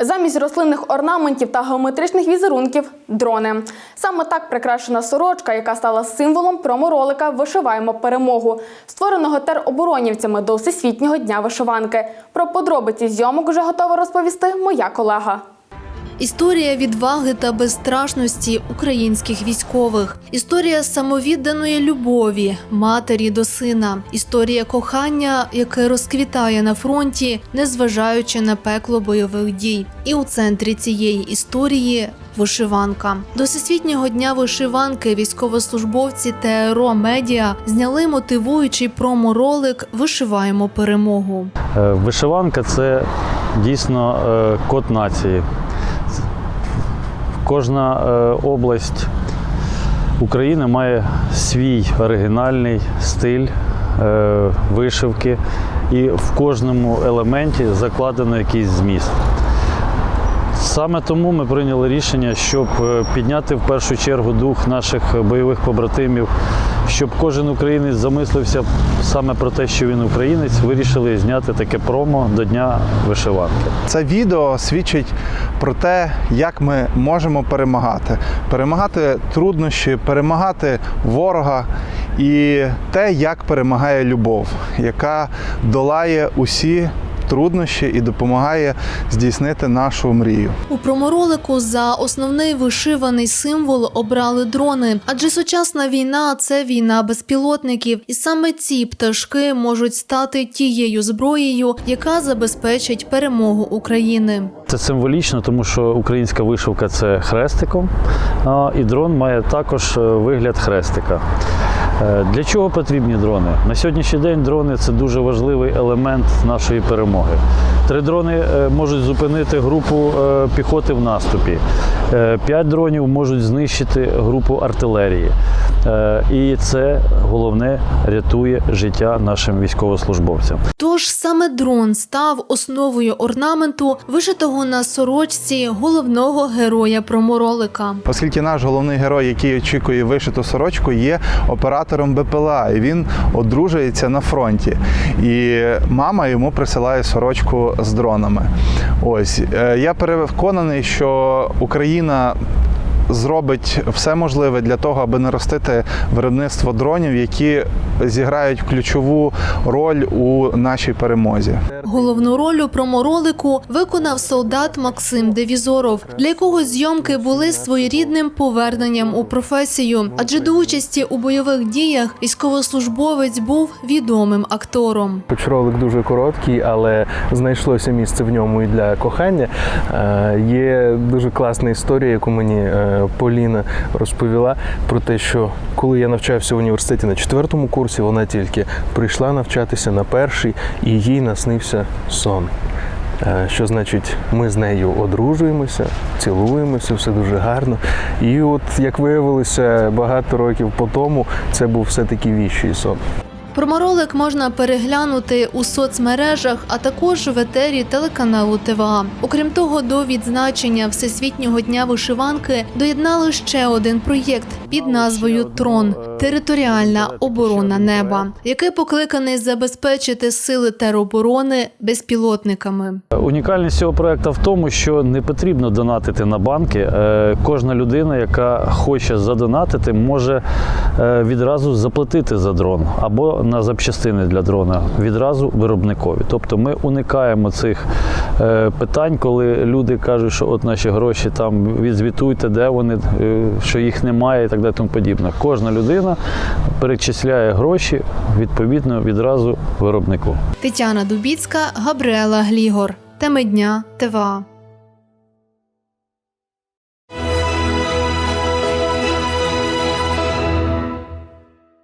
Замість рослинних орнаментів та геометричних візерунків дрони. Саме так прикрашена сорочка, яка стала символом проморолика Вишиваємо перемогу, створеного тероборонівцями до Всесвітнього дня вишиванки. Про подробиці зйомок вже готова розповісти моя колега. Історія відваги та безстрашності українських військових, історія самовідданої любові матері до сина, історія кохання, яке розквітає на фронті, незважаючи на пекло бойових дій. І у центрі цієї історії вишиванка. До всесвітнього дня вишиванки військовослужбовці ТРО Медіа зняли мотивуючий проморолик Вишиваємо перемогу. Е, Вишиванка це дійсно е, код нації. Кожна е, область України має свій оригінальний стиль е, вишивки, і в кожному елементі закладено якийсь зміст. Саме тому ми прийняли рішення, щоб е, підняти в першу чергу дух наших бойових побратимів, щоб кожен українець замислився саме про те, що він українець, вирішили зняти таке промо до Дня вишиванки. Це відео свідчить про те, як ми можемо перемагати, перемагати труднощі, перемагати ворога і те, як перемагає любов, яка долає усі труднощі і допомагає здійснити нашу мрію. У проморолику за основний вишиваний символ обрали дрони, адже сучасна війна це війна безпілотників, і саме ці пташки можуть стати тією зброєю, яка забезпечить перемогу України. Це символічно, тому що українська вишивка це хрестиком, і дрон має також е, вигляд хрестика. Е, Для чого потрібні дрони? На сьогоднішній день дрони це дуже важливий елемент нашої перемоги. Три дрони е, можуть зупинити групу е, піхоти в наступі. П'ять дронів можуть знищити групу артилерії. І це головне рятує життя нашим військовослужбовцям. Тож саме дрон став основою орнаменту, вишитого на сорочці головного героя проморолика. Оскільки наш головний герой, який очікує вишиту сорочку, є оператором БПЛА, і він одружується на фронті. І мама йому присилає сорочку з дронами. Ось Е, я переконаний, що Україна. Зробить все можливе для того, аби наростити виробництво дронів, які зіграють ключову роль у нашій перемозі. Головну роль у проморолику виконав солдат Максим Девізоров, для якого зйомки були своєрідним поверненням у професію, адже до участі у бойових діях військовослужбовець був відомим актором. Хоч ролик дуже короткий, але знайшлося місце в ньому і для кохання. Е, Є дуже класна історія, яку мені е, Поліна розповіла про те, що коли я навчався в університеті на четвертому курсі, вона тільки прийшла навчатися на перший, і їй наснився сон. Е, Що значить, ми з нею одружуємося, цілуємося, все дуже гарно. І от як виявилося багато років по тому, це був все-таки віщий сон. Проморолик можна переглянути у соцмережах, а також в етері телеканалу ТВА. Окрім того, до відзначення Всесвітнього дня вишиванки доєднали ще один проєкт під назвою Трон територіальна оборона неба, який покликаний забезпечити сили тероборони безпілотниками. Унікальність цього проекту в тому, що не потрібно донатити на банки. Е, Кожна людина, яка хоче задонатити, може е, відразу заплатити за дрон або на запчастини для дрона відразу виробникові. Тобто ми уникаємо цих е, питань, коли люди кажуть, що от наші гроші там відзвітуйте, де вони, що їх немає і так далі. Тому подібне. Кожна людина перечисляє гроші відповідно відразу виробнику. Тетяна Дубіцька, Габріела Глігор. Теми дня ТВА.